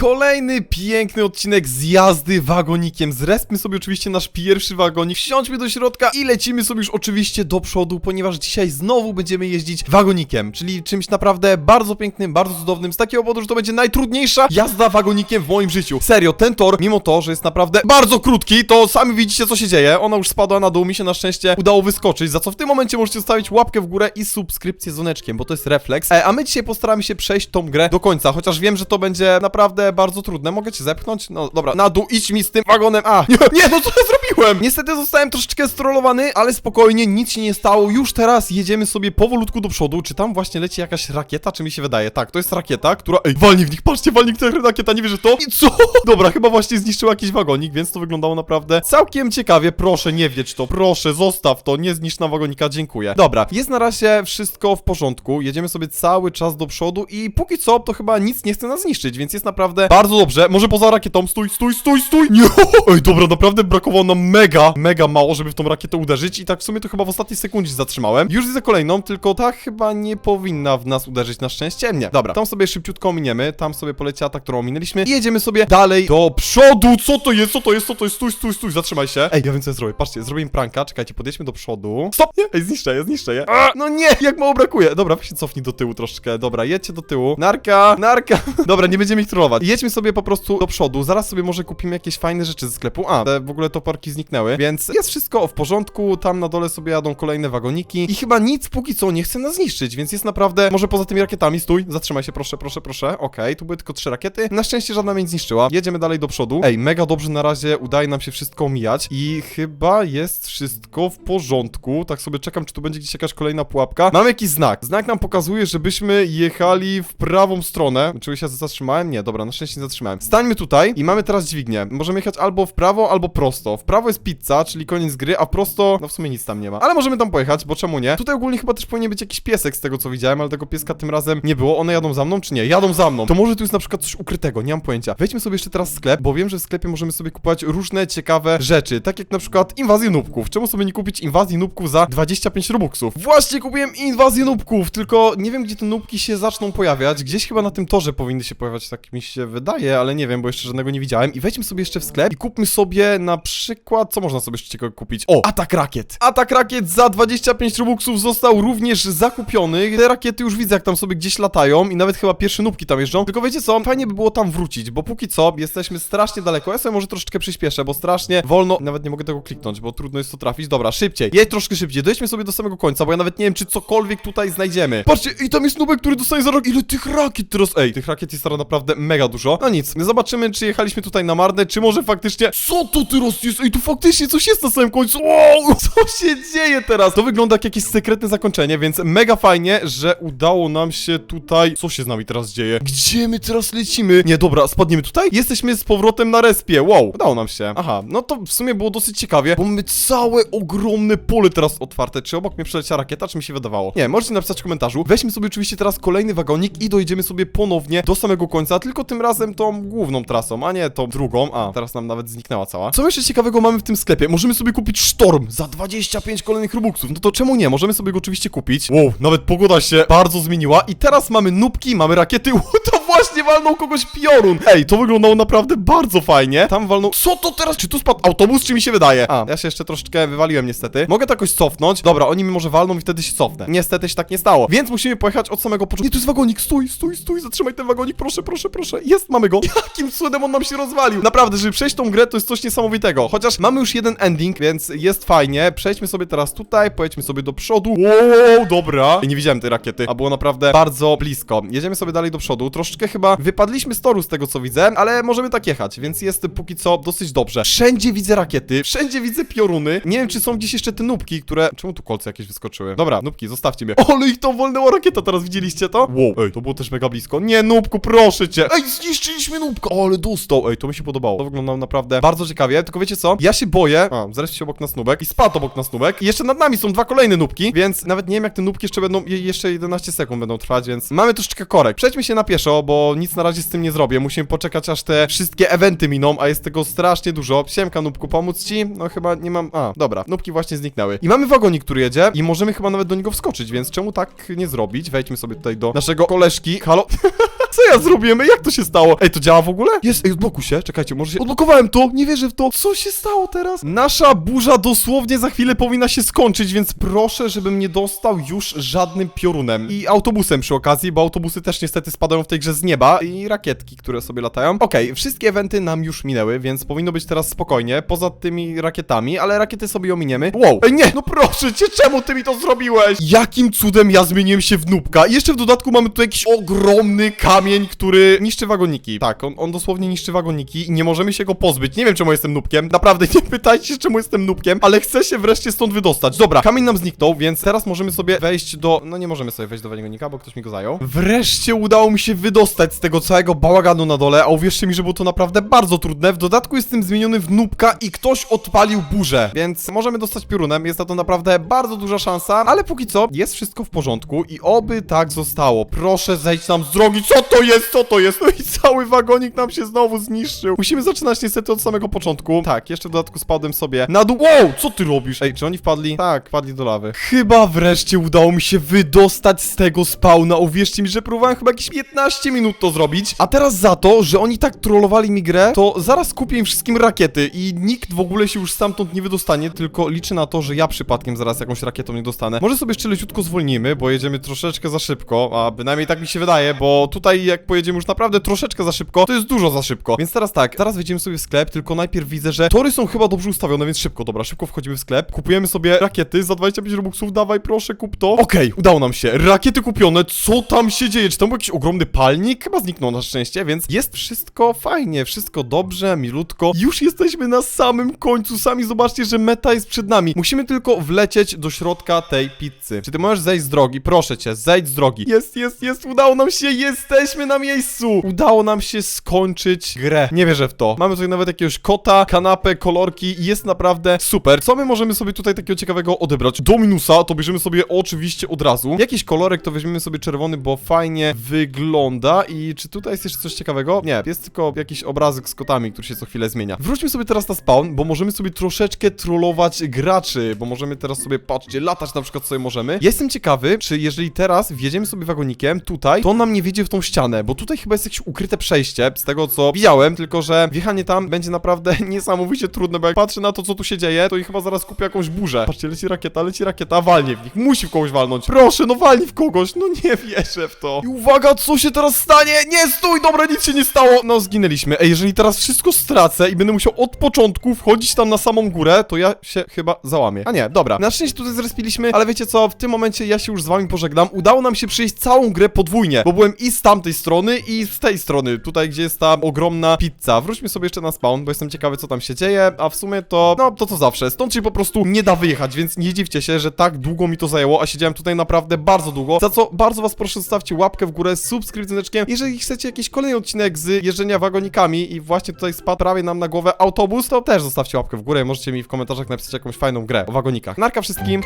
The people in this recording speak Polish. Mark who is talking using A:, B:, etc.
A: kolejny piękny odcinek z jazdy wagonikiem. Zrespmy sobie oczywiście nasz pierwszy wagonik, wsiądźmy do środka i lecimy sobie już oczywiście do przodu, ponieważ dzisiaj znowu będziemy jeździć wagonikiem, czyli czymś naprawdę bardzo pięknym, bardzo cudownym, z takiego powodu, że to będzie najtrudniejsza jazda wagonikiem w moim życiu. Serio, ten tor, mimo to, że jest naprawdę bardzo krótki, to sami widzicie co się dzieje. Ona już spadła na dół, mi się na szczęście udało wyskoczyć, za co w tym momencie możecie zostawić łapkę w górę i subskrypcję z dzwoneczkiem, bo to jest refleks. E, a my dzisiaj postaramy się przejść tą grę do końca, chociaż wiem, że to będzie naprawdę bardzo trudne. Mogę cię zepchnąć? No dobra, na dół, idź mi z tym wagonem. A, nie, nie no co ja zrobiłem? Niestety zostałem troszeczkę strollowany, ale spokojnie, nic się nie stało. Już teraz jedziemy sobie powolutku do przodu. Czy tam właśnie leci jakaś rakieta, czy mi się wydaje? Tak, to jest rakieta, która... Ej, walnij w nich, patrzcie, walnij w tę rakieta, nie wierzę to. I co? Dobra, chyba właśnie zniszczył jakiś wagonik, więc to wyglądało naprawdę całkiem ciekawie. Proszę, nie wiedź to, proszę, zostaw to, nie zniszcz na wagonika, dziękuję. Dobra, jest na razie wszystko w porządku, jedziemy sobie cały czas do przodu i póki co to chyba nic nie chce nas zniszczyć, więc jest naprawdę bardzo dobrze. Może poza rakietą, stój, stój, stój, stój! Nie! Ej, dobra, naprawdę brakowało nam mega, mega mało, żeby w tą rakietę uderzyć i tak w sumie to chyba w ostatniej sekundzie zatrzymałem. Już widzę kolejną, tylko ta chyba nie powinna w nas uderzyć na szczęście. Nie, dobra, tam sobie szybciutko miniemy, tam sobie poleciała ta, którą minęliśmy i jedziemy sobie dalej do przodu. Co to jest? Co to jest? Co to jest? Stój, stój, stój, zatrzymaj się. Ej, ja wiem co ja zrobię. Patrzcie, zrobię im pranka. Czekajcie, podjedźmy do przodu. Stop! Nie! Ej, zniszczę je, zniszczę je. A, no nie, jak mało brakuje. Dobra, weź się cofnij do tyłu troszeczkę. Dobra, jedźcie do tyłu. Narka, narka. Dobra, nie będziemy ich trollować. Jedźmy sobie po prostu do przodu. Zaraz sobie może kupimy jakieś fajne rzeczy ze sklepu. A, te w ogóle toporki zniknęły, więc jest wszystko w porządku. Tam na dole sobie jadą kolejne wagoniki i chyba nic póki co nie chce nas zniszczyć, więc jest naprawdę, może poza tymi rakietami, stój, zatrzymaj się proszę, proszę, proszę. Okej, tu były tylko trzy rakiety. Na szczęście żadna mnie nie zniszczyła. Jedziemy dalej do przodu. Ej, mega dobrze na razie udaje nam się wszystko omijać i chyba jest wszystko w porządku. Tak sobie czekam, czy tu będzie gdzieś jakaś kolejna pułapka. Mam jakiś znak. Znak nam pokazuje, żebyśmy jechali w prawą stronę. Czy się zatrzymałem? Nie, dobra, na szczęście nie zatrzymałem. Stańmy tutaj i mamy teraz dźwignię. Możemy jechać albo w prawo, albo prosto. W prawo jest pizza, czyli koniec gry, a prosto, no w sumie nic tam nie ma. Ale możemy tam pojechać, bo czemu nie? Tutaj ogólnie chyba też powinien być jakiś piesek z tego co widziałem, ale tego pieska tym razem nie było. One jadą za mną, czy nie? Jadą za mną. To może tu jest na przykład coś ukrytego, nie mam pojęcia. Wejdźmy sobie jeszcze teraz w sklep, bo wiem, że w sklepie możemy sobie kupować różne ciekawe rzeczy, tak jak na przykład inwazję nubków. Czemu sobie nie kupić inwazji nubków za 25 robuxów? Właśnie kupiłem inwazję nubków, tylko nie wiem, gdzie te nubki się zaczną pojawiać. Gdzieś chyba na tym torze powinny się pojawiać, tak mi się wydaje, ale nie wiem, bo jeszcze żadnego nie widziałem. I wejdźmy sobie jeszcze w sklep i kupmy sobie na przykład, co można sobie jeszcze kupić? O, atak rakiet. Atak rakiet za 25 robuxów został również zakupiony. Te rakiety już widzę, jak tam sobie gdzieś latają i nawet chyba pierwsze nubki tam jeżdżą. Tylko wiecie co, fajnie by było tam wrócić, bo póki co jesteśmy strasznie daleko. Ja sobie może troszeczkę przyspieszę, bo strasznie wolno, nawet nie mogę tego kliknąć, bo trudno jest to trafić. Dobra, szybciej. Jedź troszkę szybciej. Dojdźmy sobie do samego końca, bo ja nawet nie wiem, czy cokolwiek tutaj znajdziemy. Patrzcie, i tam jest nubek, który dostaje za rok. Ile tych rakiet teraz? Ej, tych rakiet jest teraz naprawdę mega dużo. No nic, zobaczymy, czy jechaliśmy tutaj na marne, czy może faktycznie... Co to teraz jest? Ej, tu faktycznie coś jest na samym końcu. Wow, co się dzieje teraz? To wygląda jak jakieś sekretne zakończenie, więc mega fajnie, że udało nam się tutaj... Co się z nami teraz dzieje? Gdzie my teraz lecimy? Nie, dobra, spadniemy tutaj? Jesteśmy z powrotem na respie. Wow, udało nam się. Aha, no to w sumie było dosyć ciekawie, bo mamy całe ogromne pole teraz otwarte. Czy obok mnie przeleciała rakieta, czy mi się wydawało? Nie, możecie napisać w komentarzu. Weźmy sobie oczywiście teraz kolejny wagonik i dojedziemy sobie ponownie do samego końca, tylko tym razem tą główną trasą, a nie tą drugą. A, teraz nam nawet zniknęła cała. Co jeszcze ciekawego mamy w tym sklepie? Możemy sobie kupić sztorm za 25 kolejnych robuxów. No to czemu nie? Możemy sobie go oczywiście kupić. Wow, nawet pogoda się bardzo zmieniła i teraz mamy nubki, mamy rakiety. to właśnie walnął kogoś piorun. Ej, to wyglądało naprawdę bardzo fajnie. Tam walnął... Co to teraz? Czy tu spadł autobus, czy mi się wydaje? A, ja się jeszcze troszeczkę wywaliłem niestety. Mogę to jakoś cofnąć. Dobra, oni mi może walną i wtedy się cofnę. Niestety się tak nie stało. Więc musimy pojechać od samego początku. Nie, tu jest wagonik. Stój, stój, stój. Zatrzymaj ten wagonik. Proszę, proszę, proszę. Jest, mamy go. Jakim cudem on nam się rozwalił. Naprawdę, żeby przejść tą grę, to jest coś niesamowitego. Chociaż mamy już jeden ending, więc jest fajnie. Przejdźmy sobie teraz tutaj, pojedźmy sobie do przodu. Wow, dobra. I nie widziałem tej rakiety, a było naprawdę bardzo blisko. Jedziemy sobie dalej do przodu. Troszeczkę chyba wypadliśmy z toru z tego, co widzę, ale możemy tak jechać, więc jest póki co dosyć dobrze. Wszędzie widzę rakiety, wszędzie widzę pioruny. Nie wiem, czy są gdzieś jeszcze te nubki, które... Czemu tu kolce jakieś wyskoczyły? Dobra, nubki, zostawcie mnie. Ale ich to wolnęła rakieta, teraz widzieliście to? Wow, ej, to było też mega blisko. Nie, nubku, proszę cię. Ej, zniszczyliśmy nubka. Ale dostał. Ej, to mi się podobało. To wyglądało naprawdę bardzo ciekawie, tylko wiecie co? Ja się boję... A, zaraz się obok nas nubek i spadł obok nas nubek. I jeszcze nad nami są dwa kolejne nubki, więc nawet nie wiem, jak te nubki jeszcze będą... je- Jeszcze 11 sekund będą trwać, więc mamy troszeczkę korek. Przejdźmy się na pieszo, bo nic na razie z tym nie zrobię. Musimy poczekać, aż te wszystkie eventy miną, a jest tego strasznie dużo. Siemka, Nubku, pomóc ci? No chyba nie mam... A, dobra, Nubki właśnie zniknęły. I mamy wagonik, który jedzie i możemy chyba nawet do niego wskoczyć, więc czemu tak nie zrobić? Wejdźmy sobie tutaj do naszego koleżki. Halo? Co ja zrobiłem? Jak to się stało? Ej, to działa w ogóle? Jest, ej, odblokuj się, czekajcie, może się... Odblokowałem to, nie wierzę w to. Co się stało teraz? Nasza burza dosłownie za chwilę powinna się skończyć, więc proszę, żebym nie dostał już żadnym piorunem. I autobusem przy okazji, bo autobusy też niestety spadają w tej grze z nieba i rakietki, które sobie latają. Okej, wszystkie eventy nam już minęły, więc powinno być teraz spokojnie, poza tymi rakietami, ale rakiety sobie ominiemy. Wow, ej nie, no proszę cię, czemu ty mi to zrobiłeś? Jakim cudem ja zmieniłem się w nubka? I jeszcze w dodatku mamy tu jakiś ogromny kamień, który niszczy wagoniki. Tak, on, on dosłownie niszczy wagoniki i nie możemy się go pozbyć. Nie wiem, czemu jestem nubkiem. Naprawdę, nie pytajcie się, czemu jestem nubkiem, ale chcę się wreszcie stąd wydostać. Dobra, kamień nam zniknął, więc teraz możemy sobie wejść do... No nie możemy sobie wejść do wagonika, bo ktoś mi go zajął. Wreszcie udało mi się wydostać z tego całego bałaganu na dole, a uwierzcie mi, że było to naprawdę bardzo trudne. W dodatku jestem zmieniony w nubka i ktoś odpalił burzę, więc możemy dostać piorunem. Jest na to naprawdę bardzo duża szansa, ale póki co jest wszystko w porządku i oby tak zostało. Proszę zejdź nam z drogi, co to jest, co to jest? No i cały wagonik nam się znowu zniszczył. Musimy zaczynać niestety od samego początku. Tak, jeszcze w dodatku spadłem sobie na dół. Wow, co ty robisz? Ej, czy oni wpadli? Tak, wpadli do lawy. Chyba wreszcie udało mi się wydostać z tego spawna. Uwierzcie mi, że próbowałem chyba jakieś 15 minut to zrobić. A teraz za to, że oni tak trollowali mi grę, to zaraz kupię im wszystkim rakiety i nikt w ogóle się już stamtąd nie wydostanie, tylko liczę na to, że ja przypadkiem zaraz jakąś rakietą nie dostanę. Może sobie jeszcze leciutko zwolnimy, bo jedziemy troszeczkę za szybko, a bynajmniej tak mi się wydaje, bo tutaj jak pojedziemy już naprawdę troszeczkę za szybko, to jest dużo za szybko. Więc teraz tak, teraz wejdziemy sobie w sklep, tylko najpierw widzę, że tory są chyba dobrze ustawione, więc szybko, dobra, szybko wchodzimy w sklep, kupujemy sobie rakiety za 25 robuxów, dawaj proszę, kup to. Okej, udało nam się, rakiety kupione, co tam się dzieje? Czy tam był jakiś ogromny palnik? Chyba zniknął na szczęście, więc jest wszystko fajnie, wszystko dobrze, milutko. Już jesteśmy na samym końcu, sami zobaczcie, że meta jest przed nami. Musimy tylko wlecieć do środka tej pizzy. Czy ty możesz zejść z drogi? Proszę cię, zejdź z drogi. Jest, jest, jest, udało nam się, jesteśmy na miejscu. Udało nam się skończyć grę. Nie wierzę w to. Mamy tutaj nawet jakiegoś kota, kanapę, kolorki jest naprawdę super. Co my możemy sobie tutaj takiego ciekawego odebrać? Dominusa to bierzemy sobie oczywiście od razu. Jakiś kolorek to weźmiemy sobie czerwony, bo fajnie wygląda i czy tutaj jest jeszcze coś ciekawego? Nie, jest tylko jakiś obrazek z kotami, który się co chwilę zmienia. Wróćmy sobie teraz na spawn, bo możemy sobie troszeczkę trollować graczy, bo możemy teraz sobie, patrzcie, latać na przykład sobie możemy. Jestem ciekawy, czy jeżeli teraz wjedziemy sobie wagonikiem tutaj, to on nam nie wiedzie w tą ścianę, bo tutaj chyba jest jakieś ukryte przejście, z tego co widziałem, tylko że wjechanie tam będzie naprawdę niesamowicie trudne, bo jak patrzę na to, co tu się dzieje, to i chyba zaraz kupię jakąś burzę. Patrzcie, leci rakieta, leci rakieta, walnie w nich, musi w kogoś walnąć. Proszę, no walnij w kogoś, no nie wierzę w to. I uwaga, co się teraz stanie? Nie, stój, dobra, nic się nie stało. No, zginęliśmy. Ej, jeżeli teraz wszystko stracę i będę musiał od początku wchodzić tam na samą górę, to ja się chyba załamię. A nie, dobra. Na szczęście tutaj zrespiliśmy, ale wiecie co, w tym momencie ja się już z wami pożegnam. Udało nam się przejść całą grę podwójnie, bo byłem i z tamtej strony, i z tej strony, tutaj gdzie jest ta ogromna pizza. Wróćmy sobie jeszcze na spawn, bo jestem ciekawy, co tam się dzieje, a w sumie to, no, to co zawsze. Stąd się po prostu nie da wyjechać, więc nie dziwcie się, że tak długo mi to zajęło, a siedziałem tutaj naprawdę bardzo długo. Za co bardzo was proszę, zostawcie łapkę w górę, subskrypcję dzwoneczkiem. Jeżeli chcecie jakiś kolejny odcinek z jeżdżenia wagonikami i właśnie tutaj spadł prawie nam na głowę autobus, to też zostawcie łapkę w górę. Możecie mi w komentarzach napisać jakąś fajną grę o wagonikach. Narka wszystkim!